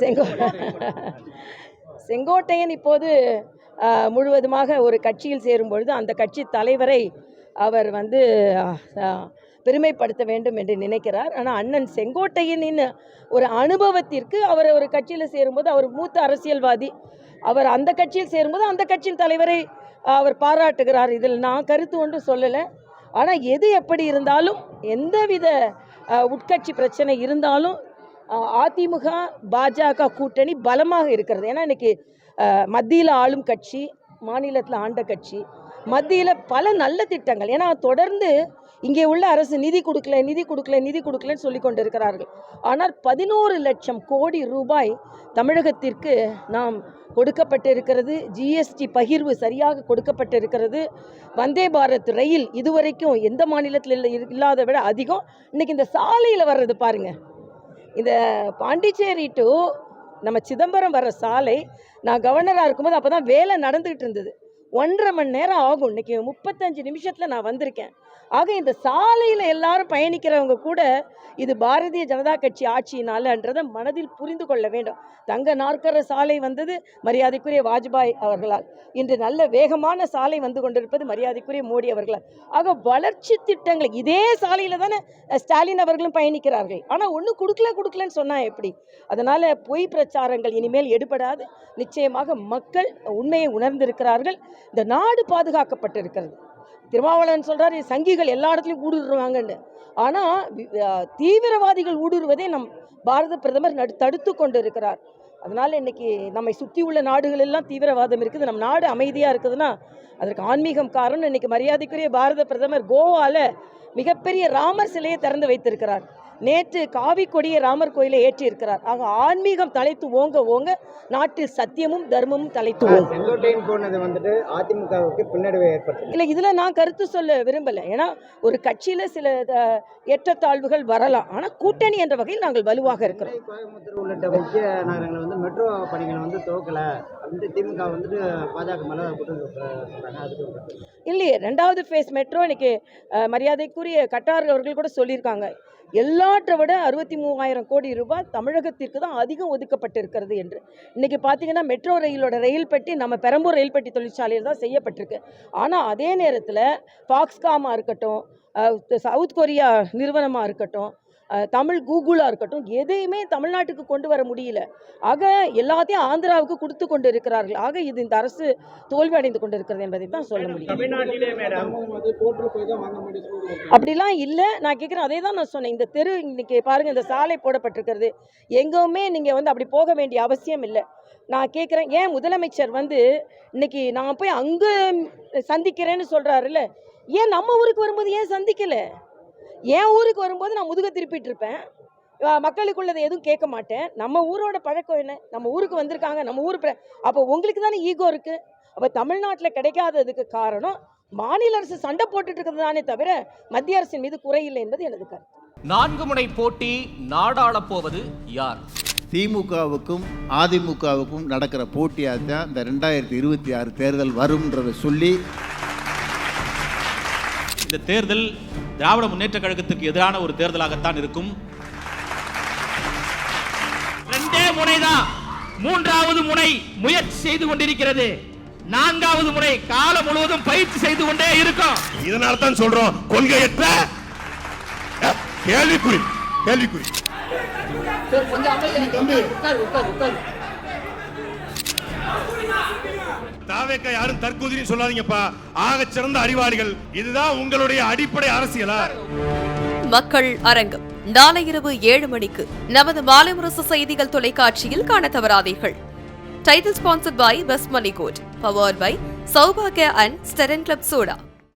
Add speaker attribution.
Speaker 1: செங்கோ செங்கோட்டையன் இப்போது முழுவதுமாக ஒரு கட்சியில் சேரும் பொழுது அந்த கட்சி தலைவரை அவர் வந்து பெருமைப்படுத்த வேண்டும் என்று நினைக்கிறார். ஆனால் அண்ணன் செங்கோட்டையனின் ஒரு அனுபவத்திற்கு அவர் ஒரு கட்சியில் சேரும்போது அவர் மூத்த அரசியல்வாதி. அவர் அந்த கட்சியில் சேரும்போது அந்த கட்சியின் தலைவரை அவர் பாராட்டுகிறார். இதில் நான் கருத்து ஒன்றும் சொல்லலை. ஆனால் எது எப்படி இருந்தாலும் எந்தவித உட்கட்சி பிரச்சனை இருந்தாலும் அதிமுக பாஜக கூட்டணி பலமாக இருக்கிறது. ஏன்னா இன்னைக்கு மத்தியில் ஆளும் கட்சி மாநிலத்தில் ஆண்ட கட்சி மத்தியில் பல நல்ல திட்டங்கள். ஏன்னா தொடர்ந்து இங்கே உள்ள அரசு நிதி கொடுக்கல நிதி கொடுக்கல நிதி கொடுக்கலன்னு சொல்லி கொண்டு இருக்கிறார்கள் ஆனால் பதினோரு லட்சம் கோடி ரூபாய் தமிழகத்திற்கு நாம் கொடுக்கப்பட்டிருக்கிறது. ஜிஎஸ்டி பகிர்வு சரியாக கொடுக்கப்பட்டிருக்கிறது. வந்தே பாரத் ரயில் இதுவரைக்கும் எந்த மாநிலத்தில் இல்லை இல்லாத விட அதிகம். இன்னைக்கு இந்த சாலையில் வர்றது பாருங்கள் இந்த பாண்டிச்சேரி டு நம்ம சிதம்பரம் வர சாலை நான் கவர்னராக இருக்கும்போது அப்போ தான் வேலை நடந்துக்கிட்டு இருந்தது. ஒன்றரை மணி நேரம் ஆகும். இன்னைக்கு முப்பத்தஞ்சு நிமிஷத்தில் நான் வந்திருக்கேன். ஆக இந்த சாலையில் எல்லாரும் பயணிக்கிறவங்க கூட இது பாரதிய ஜனதா கட்சி ஆட்சியினாலன்றதை மனதில் புரிந்து கொள்ள வேண்டும். தங்க நாற்கர சாலை வந்தது மரியாதைக்குரிய வாஜ்பாய் அவர்களால். இன்று நல்ல வேகமான சாலை வந்து கொண்டிருப்பது மரியாதைக்குரிய மோடி அவர்களால். ஆக வளர்ச்சி திட்டங்கள் இதே சாலையில் தானே ஸ்டாலின் அவர்களும் பயணிக்கிறார்கள். ஆனால் ஒன்றும் கொடுக்கல கொடுக்கலன்னு சொன்னால் எப்படி? அதனால் பொய் பிரச்சாரங்கள் இனிமேல் எடுபடாது. நிச்சயமாக மக்கள் உண்மையை உணர்ந்திருக்கிறார்கள். இந்த நாடு பாதுகாக்கப்பட்டிருக்கிறது. திருமாவளவன் சொல்கிறார் சங்கிகள் எல்லா இடத்துலையும் ஊடுருவாங்கன்னு. ஆனால் தீவிரவாதிகள் ஊடுருவதை நம் பாரத பிரதமர் நடு தடுத்து கொண்டு இருக்கிறார் அதனால் இன்னைக்கு நம்மை சுற்றி உள்ள நாடுகள் எல்லாம் தீவிரவாதம் இருக்குது. நம் நாடு அமைதியாக இருக்குதுன்னா அதற்கு ஆன்மீகம் காரணம் இன்றைக்கி மரியாதைக்குரிய பாரத பிரதமர் கோவால மிகப்பெரிய ராமர் சிலையை திறந்து வைத்திருக்கிறார். நேற்று காவி கொடியை ராமர் கோயிலை ஏற்றி இருக்கிறார் ஆக ஆன்மீகம் தலைத்து ஓங்க ஓங்க நாட்டில் சத்தியமும் தர்மமும் தலைத்து ஓங்க
Speaker 2: செங்கோட்டையன் போனது வந்துட்டு அதிமுகவுக்கு பின்னடைவை ஏற்படுத்தும்
Speaker 1: இல்லை இதில் நான் கருத்து சொல்ல விரும்பலை. ஏன்னா ஒரு கட்சியில் சில ஏற்றத்தாழ்வுகள் வரலாம். ஆனால் கூட்டணி என்ற வகையில் நாங்கள் வலுவாக இருக்கிறோம்.
Speaker 2: கோயம்புத்தூர் உள்ளிட்ட முக்கிய நகரங்களில் வந்து மெட்ரோ பணிகள் வந்து துவக்கல. அப்படின்ட்டு திமுக வந்துட்டு பாஜக மேல.
Speaker 1: இல்லையே ரெண்டாவது ஃபேஸ் மெட்ரோ இன்னைக்கு மரியாதைக்குரிய கட்டார் அவர்கள் கூட சொல்லியிருக்காங்க. எல்லாற்றை விட அறுபத்தி மூவாயிரம் கோடி ரூபாய் தமிழகத்திற்கு தான் அதிகம் ஒதுக்கப்பட்டிருக்கிறது என்று. இன்றைக்கி பார்த்தீங்கன்னா மெட்ரோ ரயிலோட ரயில் பெட்டி நம்ம பெரம்பூர் ரயில் பெட்டி தொழிற்சாலையில் தான் செய்யப்பட்டிருக்கு. ஆனால் அதே நேரத்தில் ஃபாக்ஸ்காமாக இருக்கட்டும் சவுத் கொரியா நிறுவனமாக இருக்கட்டும் தமிழ் கூகுளாக இருக்கட்டும் எதையுமே தமிழ்நாட்டுக்கு கொண்டு வர முடியல. ஆக எல்லாத்தையும் ஆந்திராவுக்கு கொடுத்து கொண்டு இருக்கிறார்கள். ஆக இது இந்த அரசு தோல்வி அடைந்து கொண்டிருக்கிறது என்பதை தான் சொல்ல முடியும். அப்படிலாம் இல்லை. நான் கேட்குறேன் அதே தான் நான் சொன்னேன். இந்த தெரு இன்னைக்கு பாருங்க இந்த சாலை போடப்பட்டிருக்கிறது. எங்கேயுமே நீங்கள் வந்து அப்படி போக வேண்டிய அவசியம் இல்லை. நான் கேட்குறேன் ஏன் முதலமைச்சர் வந்து இன்னைக்கு நான் போய் அங்கே சந்திக்கிறேன்னு சொல்கிறாருல்ல ஏன் நம்ம ஊருக்கு வரும்போது ஏன் சந்திக்கலை? என் ஊருக்கு வரும்போது நான் முதுக திருப்பிட்டு இருப்பேன் மக்களுக்குள்ளதை எதுவும் கேட்க மாட்டேன். நம்ம ஊரோட பழக்கம் என்ன? நம்ம ஊருக்கு வந்திருக்காங்க நம்ம ஊர் அப்போ உங்களுக்கு தானே ஈகோ இருக்குது அப்போ தமிழ்நாட்டில் கிடைக்காததுக்கு காரணம் மாநில அரசு சண்டை போட்டுட்டு இருக்கிறது தானே தவிர மத்திய அரசின் மீது குறையில்லை என்பது எனது கருத்து.
Speaker 3: நான்கு முனை போட்டி நாடாளப் போவது யார்?
Speaker 4: திமுகவுக்கும் அதிமுகவுக்கும் நடக்கிற போட்டியாக தான் இந்த ரெண்டாயிரத்தி இருபத்தி ஆறு தேர்தல் வரும்ன்றதை சொல்லி
Speaker 5: இந்த தேர்தல் திராவிட முன்னேற்ற கழகத்துக்கு எதிரான ஒரு தேர்தலாகத்தான் இருக்கும். ரெண்டே முனைதான் மூன்றாவது முனை முயற்சி செய்து கொண்டிருக்கிறது. நான்காவது முறை காலம் முழுவதும் பயிற்சி செய்து கொண்டே இருக்கும்.
Speaker 6: இதனால தான் சொல்றோம் கொள்கையற்ற கேள்விக்குறி கேள்விக்குறி. தாவேக்கா யாரும் தற்கொலைன்னு சொல்லாதீங்கப்பா. ஆக சிறந்த அறிவாளிகள். இதுதான் உங்களுடைய அடிப்படை அரசியலா?
Speaker 7: மக்கள் அரங்கம். நாளை இரவு ஏழு மணிக்கு நமது மாலை முரசு செய்திகள் தொலைக்காட்சியில் காண தவறாதீர்கள் title sponsored by best money gold power by Sowbaghya and ஸ்டெரன் club soda